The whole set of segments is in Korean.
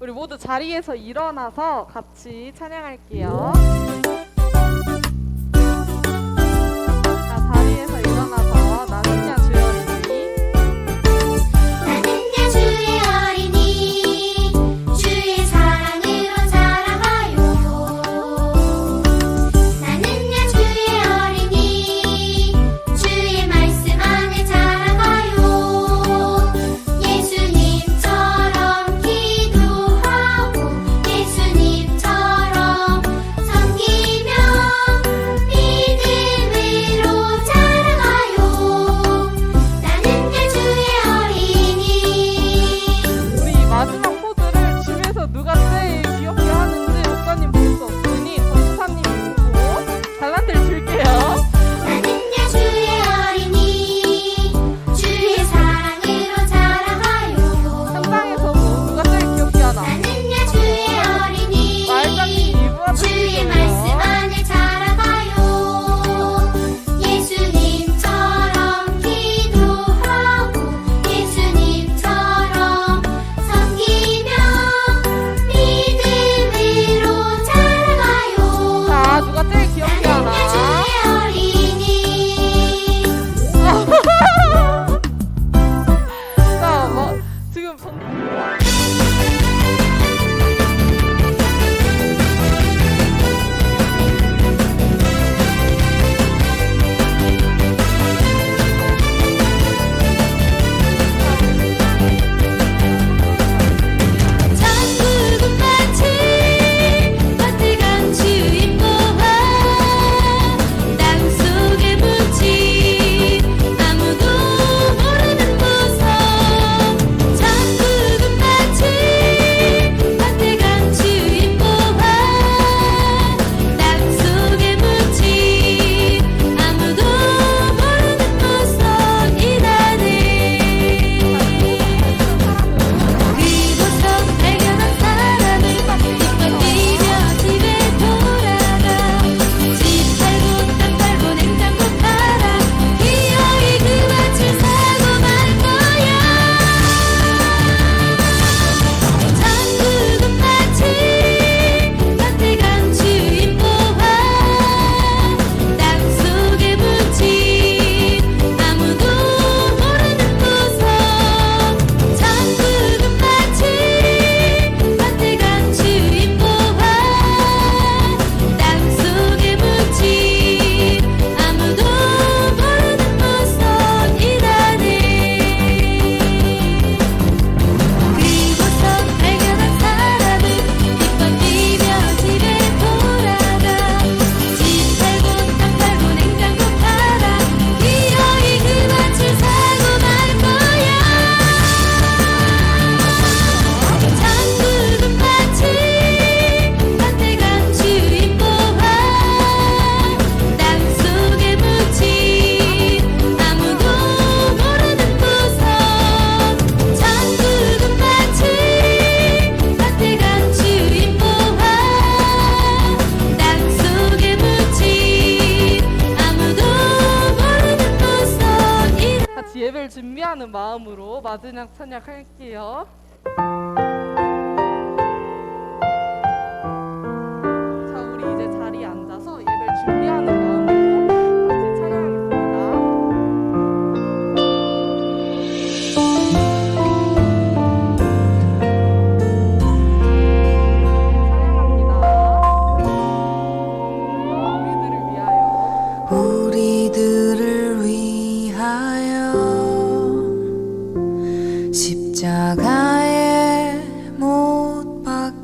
우리 모두 자리에서 일어나서 같이 찬양할게요. 마지막 찬양할게요.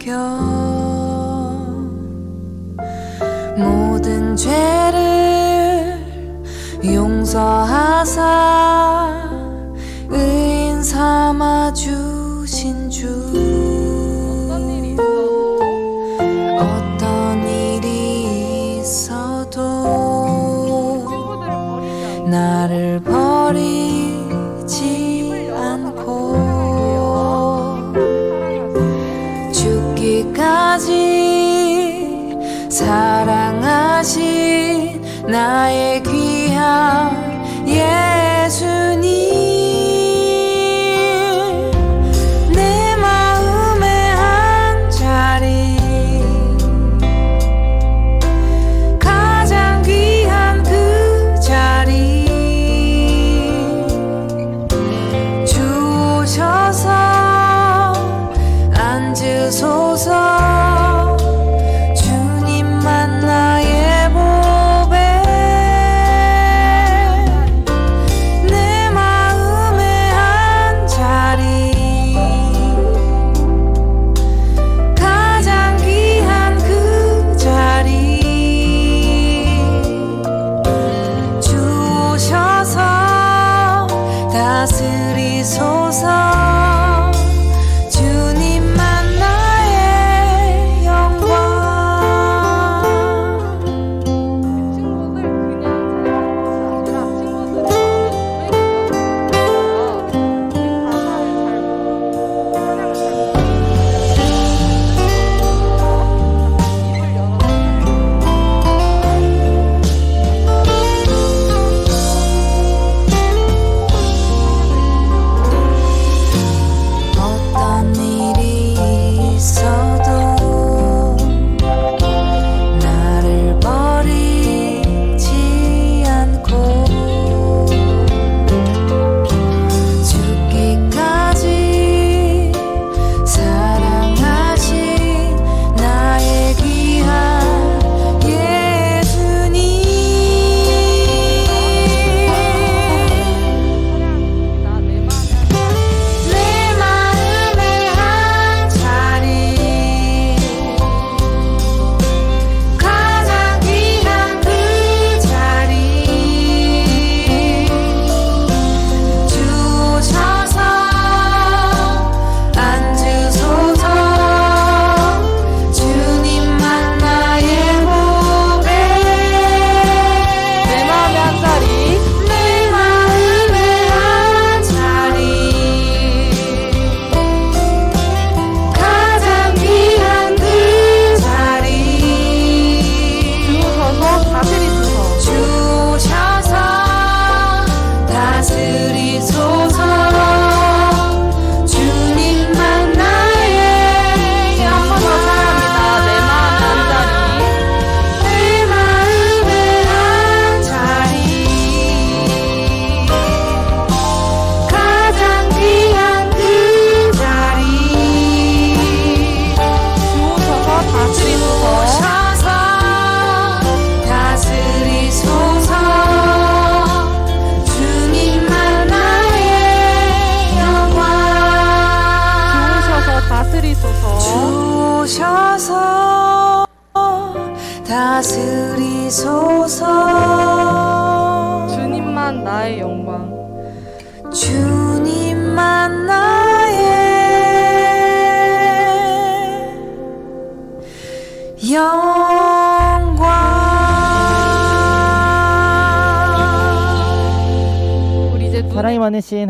느껴 모든 죄를 용서하사 의인 삼아주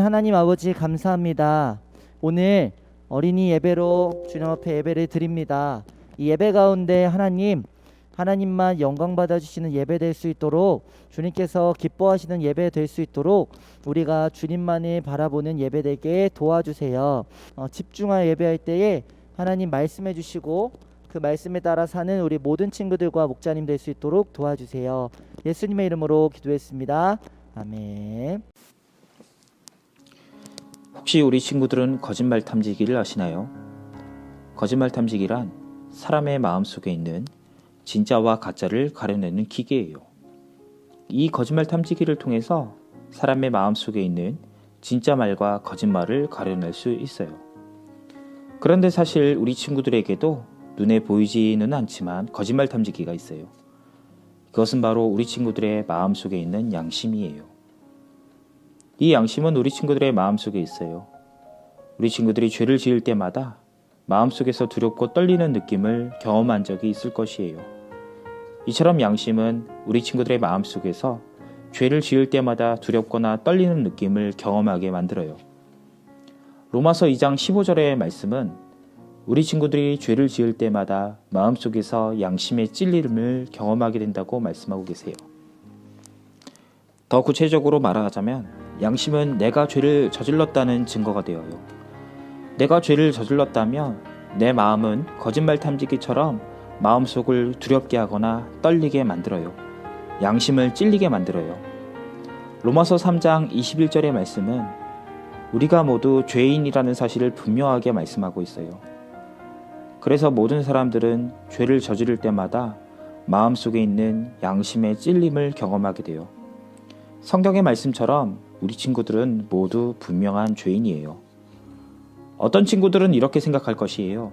하나님 아버지 감사합니다. 오늘 어린이 예배로 주님 앞에 예배를 드립니다. 이 예배 가운데 하나님 하나님만 영광 받아 주시는 예배 될 수 있도록 주님께서 기뻐하시는 예배 될 수 있도록 우리가 주님만을 바라보는 예배 되게 도와주세요. 어, 집중하여 예배할 때에 하나님 말씀해 주시고 그 말씀에 따라 사는 우리 모든 친구들과 목자님 될 수 있도록 도와주세요. 예수님의 이름으로 기도했습니다. 아멘. 혹시 우리 친구들은 거짓말 탐지기를 아시나요? 거짓말 탐지기란 사람의 마음 속에 있는 진짜와 가짜를 가려내는 기계예요. 이 거짓말 탐지기를 통해서 사람의 마음 속에 있는 진짜 말과 거짓말을 가려낼 수 있어요. 그런데 사실 우리 친구들에게도 눈에 보이지는 않지만 거짓말 탐지기가 있어요. 그것은 바로 우리 친구들의 마음 속에 있는 양심이에요. 이 양심은 우리 친구들의 마음속에 있어요. 우리 친구들이 죄를 지을 때마다 마음속에서 두렵고 떨리는 느낌을 경험한 적이 있을 것이에요. 이처럼 양심은 우리 친구들의 마음속에서 죄를 지을 때마다 두렵거나 떨리는 느낌을 경험하게 만들어요. 로마서 2장 15절의 말씀은 우리 친구들이 죄를 지을 때마다 마음속에서 양심의 찔림을 경험하게 된다고 말씀하고 계세요. 더 구체적으로 말하자면 양심은 내가 죄를 저질렀다는 증거가 되어요. 내가 죄를 저질렀다면 내 마음은 거짓말 탐지기처럼 마음속을 두렵게 하거나 떨리게 만들어요. 양심을 찔리게 만들어요. 로마서 3장 21절의 말씀은 우리가 모두 죄인이라는 사실을 분명하게 말씀하고 있어요. 그래서 모든 사람들은 죄를 저지를 때마다 마음속에 있는 양심의 찔림을 경험하게 돼요. 성경의 말씀처럼 우리 친구들은 모두 분명한 죄인이에요. 어떤 친구들은 이렇게 생각할 것이에요.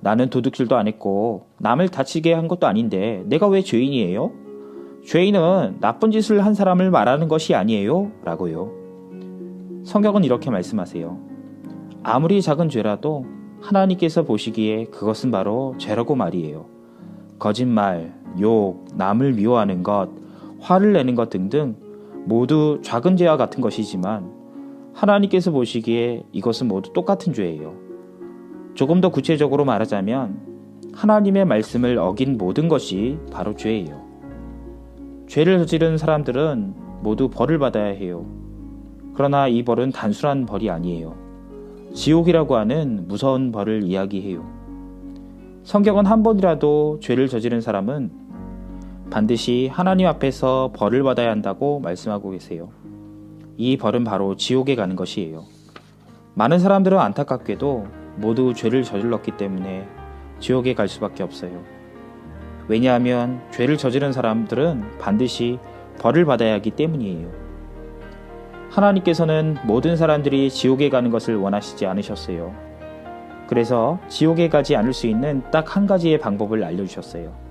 나는 도둑질도 안 했고 남을 다치게 한 것도 아닌데 내가 왜 죄인이에요? 죄인은 나쁜 짓을 한 사람을 말하는 것이 아니에요? 라고요. 성경은 이렇게 말씀하세요. 아무리 작은 죄라도 하나님께서 보시기에 그것은 바로 죄라고 말이에요. 거짓말, 욕, 남을 미워하는 것, 화를 내는 것 등등 모두 작은 죄와 같은 것이지만 하나님께서 보시기에 이것은 모두 똑같은 죄예요. 조금 더 구체적으로 말하자면 하나님의 말씀을 어긴 모든 것이 바로 죄예요. 죄를 저지른 사람들은 모두 벌을 받아야 해요. 그러나 이 벌은 단순한 벌이 아니에요. 지옥이라고 하는 무서운 벌을 이야기해요. 성경은 한 번이라도 죄를 저지른 사람은 반드시 하나님 앞에서 벌을 받아야 한다고 말씀하고 계세요. 이 벌은 바로 지옥에 가는 것이에요. 많은 사람들은 안타깝게도 모두 죄를 저질렀기 때문에 지옥에 갈 수밖에 없어요. 왜냐하면 죄를 저지른 사람들은 반드시 벌을 받아야 하기 때문이에요. 하나님께서는 모든 사람들이 지옥에 가는 것을 원하시지 않으셨어요. 그래서 지옥에 가지 않을 수 있는 딱 한 가지의 방법을 알려주셨어요.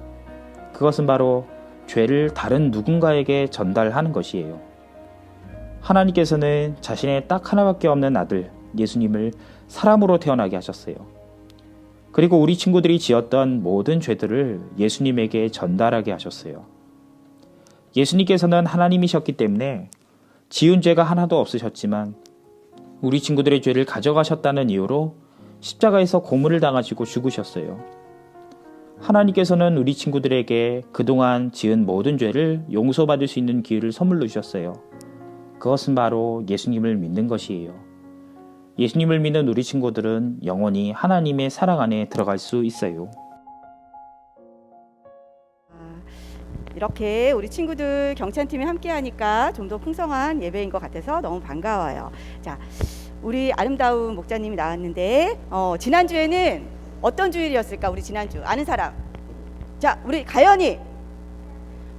그것은 바로 죄를 다른 누군가에게 전달하는 것이에요. 하나님께서는 자신의 딱 하나밖에 없는 아들, 예수님을 사람으로 태어나게 하셨어요. 그리고 우리 친구들이 지었던 모든 죄들을 예수님에게 전달하게 하셨어요. 예수님께서는 하나님이셨기 때문에 지은 죄가 하나도 없으셨지만 우리 친구들의 죄를 가져가셨다는 이유로 십자가에서 고문을 당하시고 죽으셨어요. 하나님께서는 우리 친구들에게 그동안 지은 모든 죄를 용서받을 수 있는 기회를 선물로 주셨어요. 그것은 바로 예수님을 믿는 것이에요. 예수님을 믿는 우리 친구들은 영원히 하나님의 사랑 안에 들어갈 수 있어요. 이렇게 우리 친구들 경찬팀이 함께 하니까 좀 더 풍성한 예배인 것 같아서 너무 반가워요. 자, 우리 아름다운 목자님이 나왔는데, 어, 지난주에는 어떤 주일이었을까? 우리 지난주. 아는 사람? 자, 우리 가연이.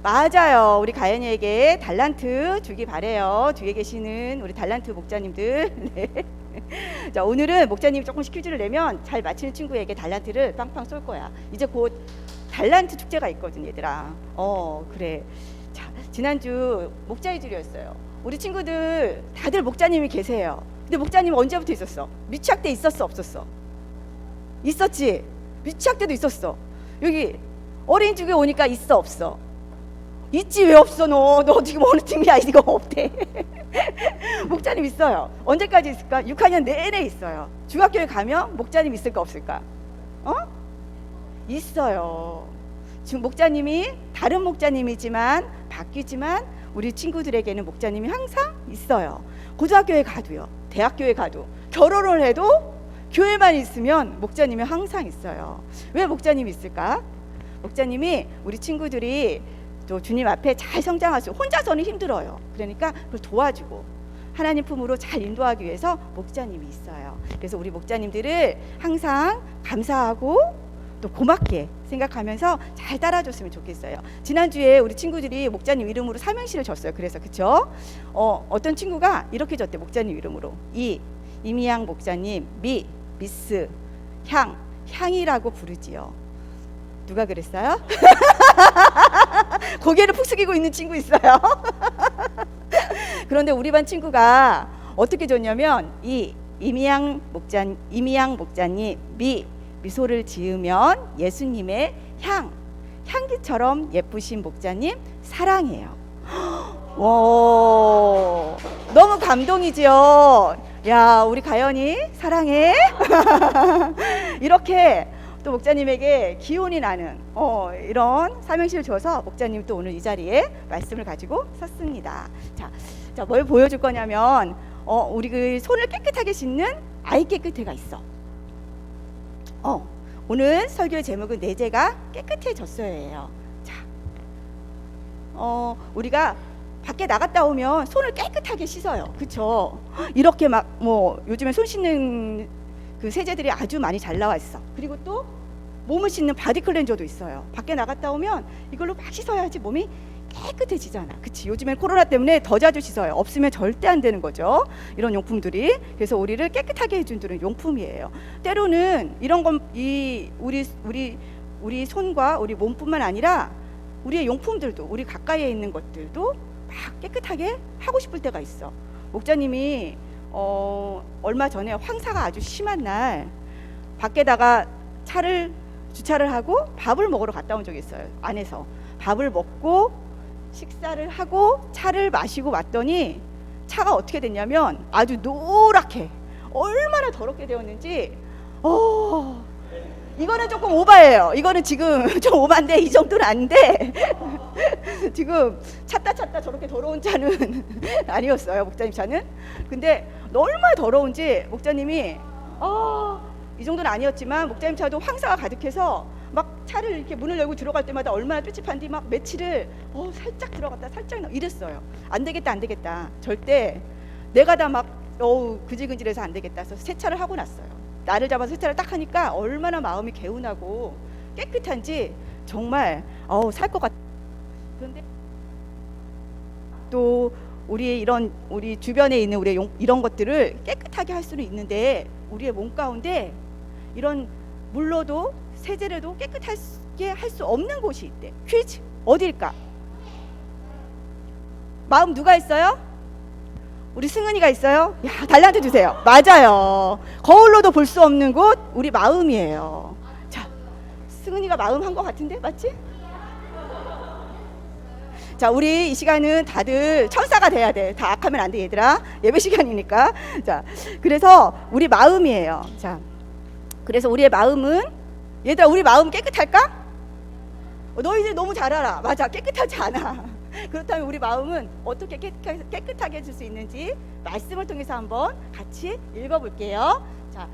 맞아요. 우리 가연이에게 달란트 주기 바래요. 뒤에 계시는 우리 달란트 목자님들. 네. 자 오늘은 목자님이 조금씩 퀴즈를 내면 잘 맞히는 친구에게 달란트를 빵빵 쏠 거야. 이제 곧 달란트 축제가 있거든 얘들아. 어 그래. 자 지난주 목자의 주였어요. 우리 친구들 다들 목자님이 계세요. 근데 목자님 언제부터 있었어? 미취학 때 있었어 없었어? 있었지. 미취학 때도 있었어. 여기 어린 쪽에 오니까 있어 없어? 있지 왜 없어 너? 너 지금 어느 팀이야? 이거 없대. 목자님 있어요. 언제까지 있을까? 6학년 내내 있어요. 중학교에 가면 목자님 있을까 없을까? 어? 있어요. 지금 목자님이 다른 목자님이지만 바뀌지만 우리 친구들에게는 목자님이 항상 있어요. 고등학교에 가도요. 대학교에 가도 결혼을 해도 교회만 있으면 목자님이 항상 있어요. 왜 목자님이 있을까? 목자님이 우리 친구들이 또 주님 앞에 잘 성장하시고 혼자서는 힘들어요. 그러니까 그걸 도와주고 하나님 품으로 잘 인도하기 위해서 목자님이 있어요. 그래서 우리 목자님들을 항상 감사하고 또 고맙게 생각하면서 잘 따라줬으면 좋겠어요. 지난주에 우리 친구들이 목자님 이름으로 삼행시를 줬어요. 그래서 그쵸? 어, 어떤 친구가 이렇게 줬대 목자님 이름으로 이 이미양 목자님 미 미스 향 향이라고 부르지요. 누가 그랬어요? 고개를 푹 숙이고 있는 친구 있어요. 그런데 우리 반 친구가 어떻게 줬냐면 이 이미양 목자 이미양 목자님 미 미소를 지으면 예수님의 향 향기처럼 예쁘신 목자님 사랑해요. 와 너무 감동이지요. 야 우리 가연이 사랑해. 이렇게 또 목자님에게 기운이 나는 어, 이런 사명시를 줘서 목자님 또 오늘 이 자리에 말씀을 가지고 섰습니다. 자, 자, 뭘 보여줄 거냐면 어, 우리 그 손을 깨끗하게 씻는 아이 깨끗해가 있어. 어, 오늘 설교의 제목은 내재가 깨끗해졌어요예요. 자, 어, 우리가 밖에 나갔다 오면 손을 깨끗하게 씻어요. 그쵸? 이렇게 막 뭐 요즘에 손 씻는 그 세제들이 아주 많이 잘 나와 있어. 그리고 또 몸을 씻는 바디 클렌저도 있어요. 밖에 나갔다 오면 이걸로 막 씻어야지 몸이 깨끗해지잖아. 그치? 요즘엔 코로나 때문에 더 자주 씻어요. 없으면 절대 안 되는 거죠. 이런 용품들이. 그래서 우리를 깨끗하게 해준다는 용품이에요. 때로는 이런 건 이 우리 우리 우리 손과 우리 몸뿐만 아니라 우리의 용품들도 우리 가까이에 있는 것들도 막 깨끗하게 하고 싶을 때가 있어. 목자님이 어, 얼마 전에 황사가 아주 심한 날 밖에다가 차를 주차를 하고 밥을 먹으러 갔다 온 적이 있어요. 안에서 밥을 먹고 식사를 하고 차를 마시고 왔더니 차가 어떻게 됐냐면 아주 노랗게 얼마나 더럽게 되었는지 어 이거는 조금 오바예요. 이거는 지금 좀 오바인데 이 정도는 아닌데 지금 찾다 찾다 저렇게 더러운 차는 아니었어요. 목자님 차는. 근데 얼마나 더러운지 목자님이 어, 이 정도는 아니었지만 목자님 차도 황사가 가득해서 막 차를 이렇게 문을 열고 들어갈 때마다 얼마나 삐집한디 막 며칠을 어, 살짝 들어갔다 살짝 나 이랬어요. 안 되겠다 안 되겠다. 절대 내가 다 막 어우 그질그질해서 안 되겠다. 그래서 세차를 하고 났어요. 나를 잡아서 세차를 딱 하니까 얼마나 마음이 개운하고 깨끗한지 정말 어우 살 것 같. 그런데 또 우리 이런 우리 주변에 있는 우리 용, 이런 것들을 깨끗하게 할 수는 있는데 우리의 몸 가운데 이런 물로도 세제로도 깨끗하게 할 수 없는 곳이 있대. 퀴즈 어딜까? 마음 누가 있어요? 우리 승은이가 있어요? 야 달란트 주세요. 맞아요. 거울로도 볼 수 없는 곳 우리 마음이에요. 자, 승은이가 마음 한 것 같은데 맞지? 자, 우리 이 시간은 다들 천사가 돼야 돼. 다 악하면 안 돼, 얘들아. 예배 시간이니까. 자, 그래서 우리 마음이에요. 자, 그래서 우리의 마음은 얘들아, 우리 마음 깨끗할까? 어, 너희들 너무 잘 알아. 맞아, 깨끗하지 않아. 그렇다면 우리 마음은 어떻게 깨끗하게, 해줄 수 있는지 말씀을 통해서 한번 같이 읽어볼게요. 자,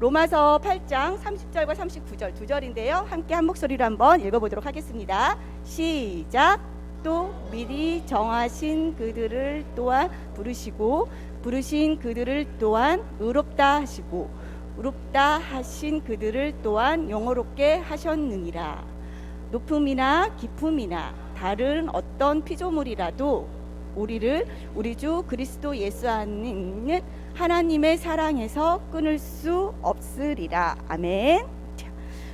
로마서 8장 30절과 39절 두 절인데요. 함께 한 목소리로 한번 읽어보도록 하겠습니다. 시작. 또 미리 정하신 그들을 또한 부르시고 부르신 그들을 또한 의롭다 하시고 의롭다 하신 그들을 또한 영어롭게 하셨느니라 높음이나 깊음이나 다른 어떤 피조물이라도 우리를 우리 주 그리스도 예수 안에 있는 하나님의 사랑에서 끊을 수 없으리라. 아멘. 자,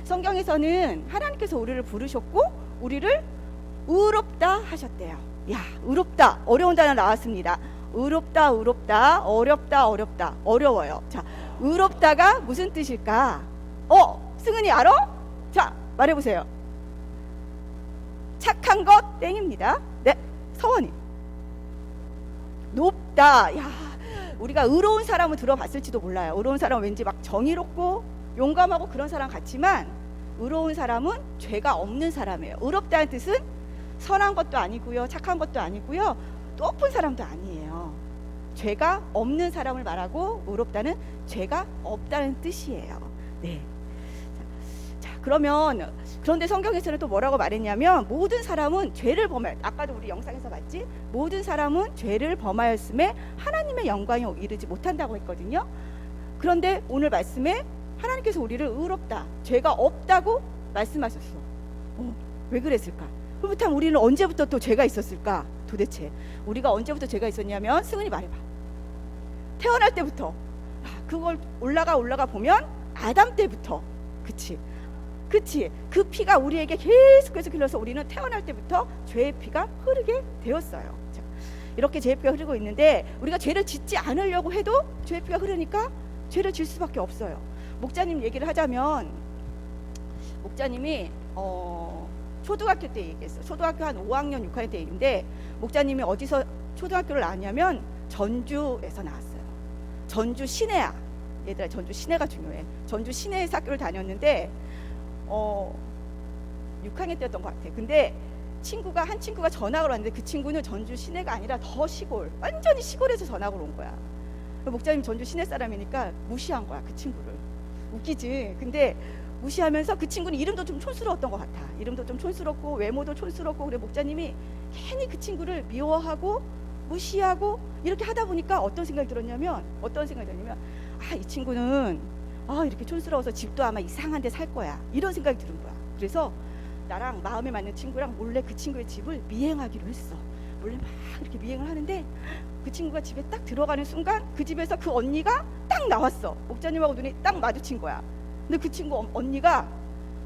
성경에서는 하나님께서 우리를 부르셨고 우리를 의롭다 하셨대요. 야, 의롭다. 어려운 단어 나왔습니다. 의롭다, 의롭다, 어렵다, 어렵다, 어려워요. 자, 의롭다가 무슨 뜻일까? 어, 승은이 알아? 자, 말해보세요. 착한 것 땡입니다. 네, 서원이. 높다. 야, 우리가 의로운 사람을 들어봤을지도 몰라요. 의로운 사람은 왠지 막 정의롭고 용감하고 그런 사람 같지만 의로운 사람은 죄가 없는 사람이에요. 의롭다는 뜻은 선한 것도 아니고요, 착한 것도 아니고요, 높은 사람도 아니에요. 죄가 없는 사람을 말하고 의롭다는 죄가 없다는 뜻이에요. 네. 그러면 그런데 성경에서는 또 뭐라고 말했냐면 모든 사람은 죄를 범할 아까도 우리 영상에서 봤지 모든 사람은 죄를 범하였음에 하나님의 영광에 이르지 못한다고 했거든요. 그런데 오늘 말씀에 하나님께서 우리를 의롭다 죄가 없다고 말씀하셨어. 어, 왜 그랬을까? 그렇다면 우리는 언제부터 또 죄가 있었을까? 도대체 우리가 언제부터 죄가 있었냐면 승은이 말해봐. 태어날 때부터 아, 그걸 올라가 올라가 보면 아담 때부터 그치 그치? 그 피가 우리에게 계속해서 흘러서 우리는 태어날 때부터 죄의 피가 흐르게 되었어요. 자, 이렇게 죄의 피가 흐르고 있는데 우리가 죄를 짓지 않으려고 해도 죄의 피가 흐르니까 죄를 질 수밖에 없어요. 목자님 얘기를 하자면 목자님이 어, 초등학교 때 얘기했어 초등학교 한 5학년 6학년 때 얘기인데 목자님이 어디서 초등학교를 나왔냐면 전주에서 나왔어요. 전주 시내야. 얘들아 전주 시내가 중요해. 전주 시내에서 학교를 다녔는데 어 6학년 때였던 것 같아. 근데 친구가 한 친구가 전학을 왔는데 그 친구는 전주 시내가 아니라 더 시골, 완전히 시골에서 전학을 온 거야. 그 목자님 전주 시내 사람이니까 무시한 거야 그 친구를. 웃기지. 근데 무시하면서 그 친구는 이름도 좀 촌스러웠던 것 같아. 이름도 좀 촌스럽고 외모도 촌스럽고 그래 목자님이 괜히 그 친구를 미워하고 무시하고 이렇게 하다 보니까 어떤 생각이 들었냐면 어떤 생각이 들었냐면 아 이 친구는 아 이렇게 촌스러워서 집도 아마 이상한 데 살 거야. 이런 생각이 드는 거야. 그래서 나랑 마음에 맞는 친구랑 몰래 그 친구의 집을 미행하기로 했어. 몰래 막 이렇게 미행을 하는데 그 친구가 집에 딱 들어가는 순간 그 집에서 그 언니가 딱 나왔어. 목자님하고 눈이 딱 마주친 거야. 근데 그 친구 언- 언니가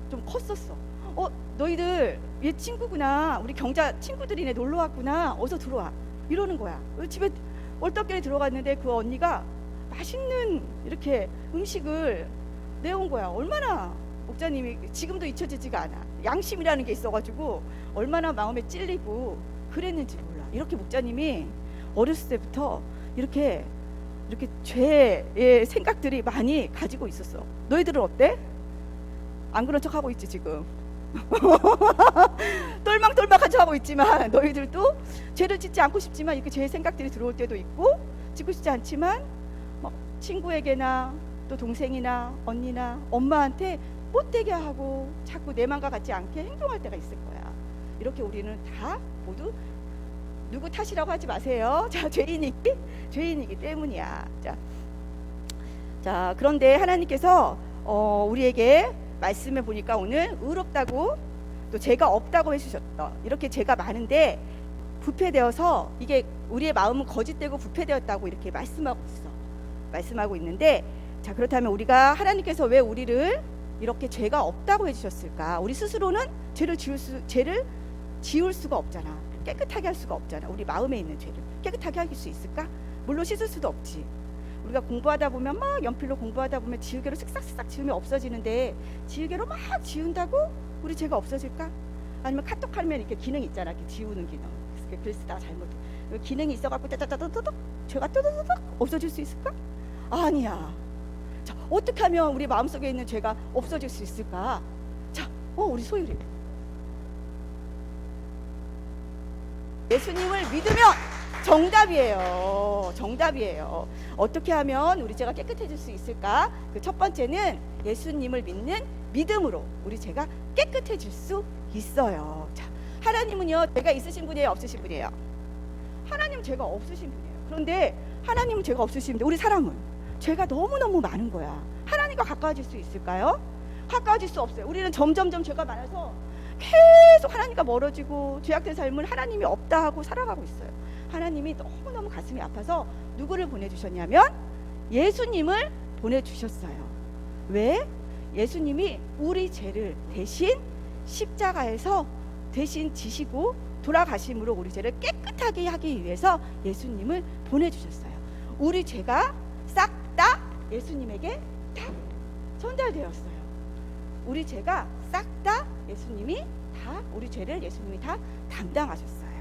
좀 컸었어. 어 너희들 얘 친구구나. 우리 경자 친구들이네. 놀러 왔구나. 어서 들어와. 이러는 거야. 집에 얼떨결에 들어갔는데 그 언니가 맛있는 이렇게 음식을 내온 거야. 얼마나 목자님이 지금도 잊혀지지가 않아. 양심이라는 게 있어가지고 얼마나 마음에 찔리고 그랬는지 몰라. 이렇게 목자님이 어렸을 때부터 이렇게 이렇게 죄의 생각들이 많이 가지고 있었어. 너희들은 어때? 안 그런 척 하고 있지 지금. 똘망똘망한 척 하고 있지만 너희들도 죄를 짓지 않고 싶지만 이렇게 죄의 생각들이 들어올 때도 있고 짓고 싶지 않지만 뭐 친구에게나 또 동생이나 언니나 엄마한테 못되게 하고 자꾸 내 맘과 같지 않게 행동할 때가 있을 거야. 이렇게 우리는 다 모두 누구 탓이라고 하지 마세요. 자, 죄인이기 죄인이기 때문이야. 자, 자 그런데 하나님께서 어, 우리에게 말씀해 보니까 오늘 의롭다고 또 죄가 없다고 해주셨다. 이렇게 죄가 많은데 부패되어서 이게 우리의 마음은 거짓되고 부패되었다고 이렇게 말씀하고 있어. 말씀하고 있는데 자 그렇다면 우리가 하나님께서 왜 우리를 이렇게 죄가 없다고 해주셨을까? 우리 스스로는 죄를 지울 수 죄를 지울 수가 없잖아. 깨끗하게 할 수가 없잖아. 우리 마음에 있는 죄를 깨끗하게 할 수 있을까? 물론 씻을 수도 없지. 우리가 공부하다 보면 막 연필로 공부하다 보면 지우개로 쓱싹쓱싹 지우면 없어지는데 지우개로 막 지운다고 우리 죄가 없어질까? 아니면 카톡 하면 이렇게 기능 있잖아. 이렇게 지우는 기능. 글 쓰다가 잘못 그 기능이 있어갖고 따따따따따 죄가 뜨드드득 없어질 수 있을까? 아니야. 자, 어떻게 하면 우리 마음속에 있는 죄가 없어질 수 있을까? 자, 어, 우리 소율이. 예수님을 믿으면 정답이에요. 정답이에요. 어떻게 하면 우리 죄가 깨끗해질 수 있을까? 그 첫 번째는 예수님을 믿는 믿음으로 우리 죄가 깨끗해질 수 있어요. 자, 하나님은요, 죄가 있으신 분이에요, 없으신 분이에요? 하나님 죄가 없으신 분이에요. 그런데 하나님은 죄가 없으신데 우리 사람은 죄가 너무너무 많은 거야. 하나님과 가까워질 수 있을까요? 가까워질 수 없어요. 우리는 점점점 죄가 많아서 계속 하나님과 멀어지고 죄악된 삶을 하나님이 없다 하고 살아가고 있어요. 하나님이 너무너무 가슴이 아파서 누구를 보내주셨냐면 예수님을 보내주셨어요. 왜? 예수님이 우리 죄를 대신 십자가에서 대신 지시고 돌아가심으로 우리 죄를 깨끗하게 하기 위해서 예수님을 보내주셨어요. 우리 죄가 예수님에게 다 전달되었어요. 우리 죄가 싹 다 예수님이 다 우리 죄를 예수님이 다 담당하셨어요.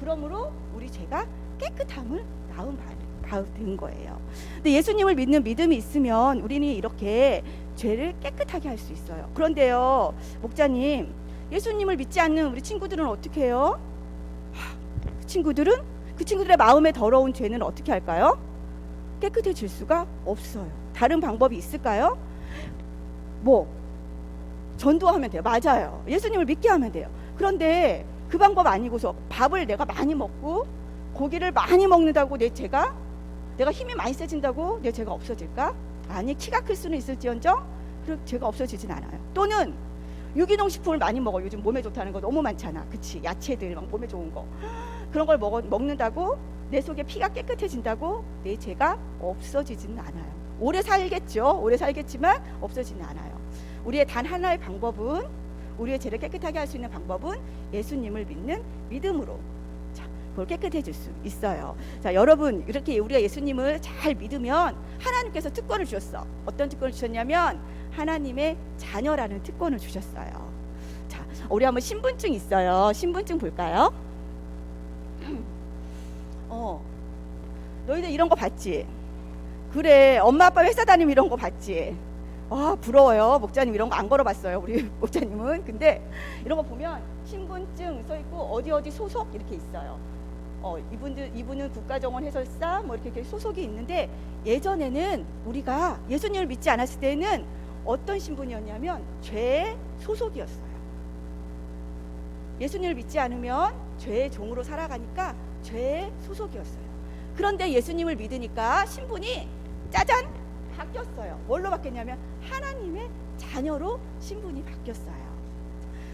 그러므로 우리 죄가 깨끗함을 나은 받은 거예요. 근데 예수님을 믿는 믿음이 있으면 우리는 이렇게 죄를 깨끗하게 할 수 있어요. 그런데요, 목자님, 예수님을 믿지 않는 우리 친구들은 어떻게 해요? 하, 그 친구들은 그 친구들의 마음에 더러운 죄는 어떻게 할까요? 깨끗해질 수가 없어요. 다른 방법이 있을까요? 뭐 전도하면 돼요. 맞아요. 예수님을 믿게 하면 돼요. 그런데 그 방법 아니고서 밥을 내가 많이 먹고 고기를 많이 먹는다고 내 죄가 내가 힘이 많이 세진다고 내 죄가 없어질까? 아니 키가 클 수는 있을지언정 그럼 죄가 없어지진 않아요. 또는 유기농 식품을 많이 먹어. 요즘 몸에 좋다는 거 너무 많잖아. 그치? 야채들 막 몸에 좋은 거 그런 걸 먹어, 먹는다고 내 속에 피가 깨끗해진다고 내 죄가 없어지지는 않아요. 오래 살겠죠. 오래 살겠지만 없어지는 않아요. 우리의 단 하나의 방법은 우리의 죄를 깨끗하게 할 수 있는 방법은 예수님을 믿는 믿음으로 자, 그걸 깨끗해질 수 있어요. 자, 여러분 이렇게 우리가 예수님을 잘 믿으면 하나님께서 특권을 주셨어. 어떤 특권을 주셨냐면 하나님의 자녀라는 특권을 주셨어요. 자, 우리 한번 신분증 있어요. 신분증 볼까요? 어, 너희들 이런 거 봤지? 그래, 엄마 아빠 회사 다니면 이런 거 봤지? 아 부러워요. 목자님 이런 거 안 걸어봤어요 우리 목자님은. 근데 이런 거 보면 신분증 써 있고 어디 어디 소속 이렇게 있어요. 어 이분들 이분은 국가정원 해설사 뭐 이렇게, 소속이 있는데 예전에는 우리가 예수님을 믿지 않았을 때는 어떤 신분이었냐면 죄 소속이었어요. 예수님을 믿지 않으면 죄의 종으로 살아가니까 죄의 소속이었어요 그런데 예수님을 믿으니까 신분이 짜잔 바뀌었어요. 뭘로 바뀌었냐면 하나님의 자녀로 신분이 바뀌었어요.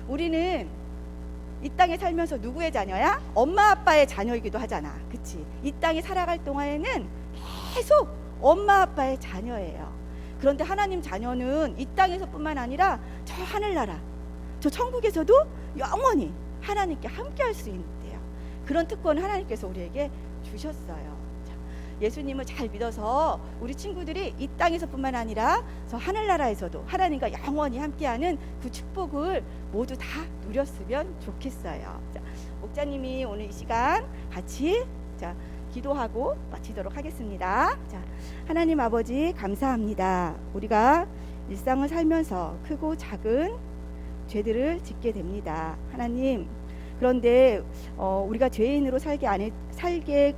우리는 이 땅에 살면서 누구의 자녀야? 엄마 아빠의 자녀이기도 하잖아. 그치? 이 땅에 살아갈 동안에는 계속 엄마 아빠의 자녀예요. 그런데 하나님 자녀는 이 땅에서뿐만 아니라 저 하늘나라, 저 천국에서도 영원히 하나님께 함께 할 수 있대요. 그런 특권을 하나님께서 우리에게 주셨어요. 자, 예수님을 잘 믿어서 우리 친구들이 이 땅에서뿐만 아니라 저 하늘나라에서도 하나님과 영원히 함께하는 그 축복을 모두 다 누렸으면 좋겠어요. 자, 목자님이 오늘 이 시간 같이 자, 기도하고 마치도록 하겠습니다. 자, 하나님 아버지 감사합니다. 우리가 일상을 살면서 크고 작은 죄들을 짓게 됩니다. 하나님 그런데 어, 우리가 죄인으로 살게 안 해, 살게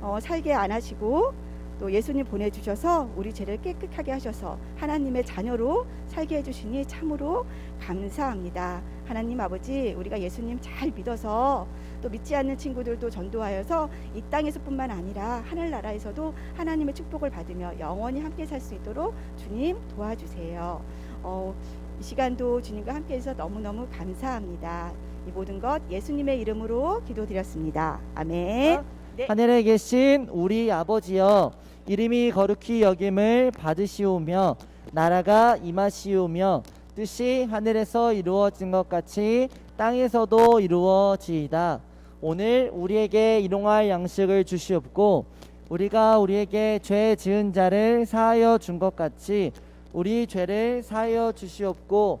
어, 살게 안 하시고 또 예수님 보내주셔서 우리 죄를 깨끗하게 하셔서 하나님의 자녀로 살게 해주시니 참으로 감사합니다. 하나님 아버지 우리가 예수님 잘 믿어서 또 믿지 않는 친구들도 전도하여서 이 땅에서뿐만 아니라 하늘나라에서도 하나님의 축복을 받으며 영원히 함께 살 수 있도록 주님 도와주세요. 어, 이 시간도 주님과 함께해서 너무너무 감사합니다. 이 모든 것 예수님의 이름으로 기도드렸습니다. 아멘. 네. 하늘에 계신 우리 아버지여 이름이 거룩히 여김을 받으시오며 나라가 임하시오며 뜻이 하늘에서 이루어진 것 같이 땅에서도 이루어지이다. 오늘 우리에게 일용할 양식을 주시옵고 우리가 우리에게 죄 지은 자를 사하여 준 것 같이 우리 죄를 사하여 주시옵고